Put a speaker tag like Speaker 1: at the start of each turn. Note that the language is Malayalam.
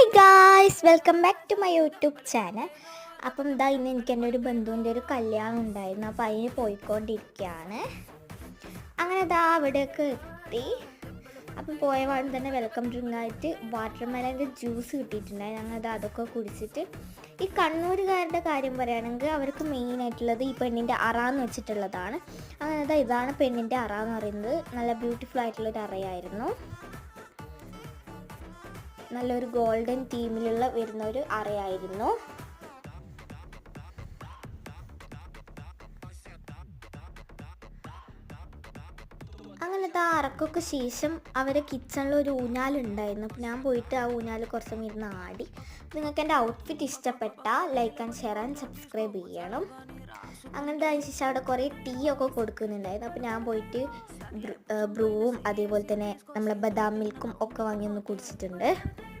Speaker 1: Hi guys welcome back to my YouTube channel അപ്പം ഇതാ ഇന്ന് എനിക്ക് എന്റെ ഒരു ബന്ധുവിന്റെ ഒരു കല്യാണം ഉണ്ടായിരുന്നു. അപ്പോൾ അതിന് പോയിക്കൊണ്ടിരിക്കുകയാണ്. അങ്ങനെ ഇതാ അവിടെയൊക്കെ എത്തി. അപ്പം പോയ പാടും തന്നെ വെൽക്കം ഡ്രിങ്ക് ആയിട്ട് വാട്ടർ മെലന്റെ ജ്യൂസ് കിട്ടിയിട്ടുണ്ടായി. ഞങ്ങൾ അത് അതൊക്കെ കുടിച്ചിട്ട് ഈ കണ്ണൂരുകാരുടെ കാര്യം പറയുകയാണെങ്കിൽ അവർക്ക് മെയിൻ ആയിട്ടുള്ളത് ഈ പെണ്ണിന്റെ അറ എന്ന് വെച്ചിട്ടുള്ളതാണ്. അങ്ങനെ ഇതാ ഇതാണ് പെണ്ണിന്റെ അറ എന്ന് പറയുന്നത്. നല്ല ബ്യൂട്ടിഫുൾ ആയിട്ടുള്ളൊരു അറയായിരുന്നു. നല്ലൊരു ഗോൾഡൻ തീമിലുള്ള വരുന്ന ഒരു അറയായിരുന്നു. അങ്ങനത്തെ ആ അറക്കൊക്കെ ശേഷം അവരെ കിച്ചണിൽ ഒരു ഊഞ്ഞാലുണ്ടായിരുന്നു അപ്പോൾ ഞാൻ പോയിട്ട് ആ ഊഞ്ഞാൽ കുറച്ച് സമയം ഇരുന്ന് ആടി. നിങ്ങൾക്ക് എന്റെ ഔട്ട്ഫിറ്റ് ഇഷ്ടപ്പെട്ട like and share and subscribe ചെയ്യണം. അങ്ങനത്തെ അതിന് ശേഷം അവിടെ കുറേ ടീ ഒക്കെ കൊടുക്കുന്നുണ്ടായിരുന്നു. അപ്പോൾ ഞാൻ പോയിട്ട് ബ്രൂവും അതേപോലെ തന്നെ നമ്മളെ ബദാം മിൽക്കും ഒക്കെ വാങ്ങി ഒന്ന് കുടിച്ചിട്ടുണ്ട്.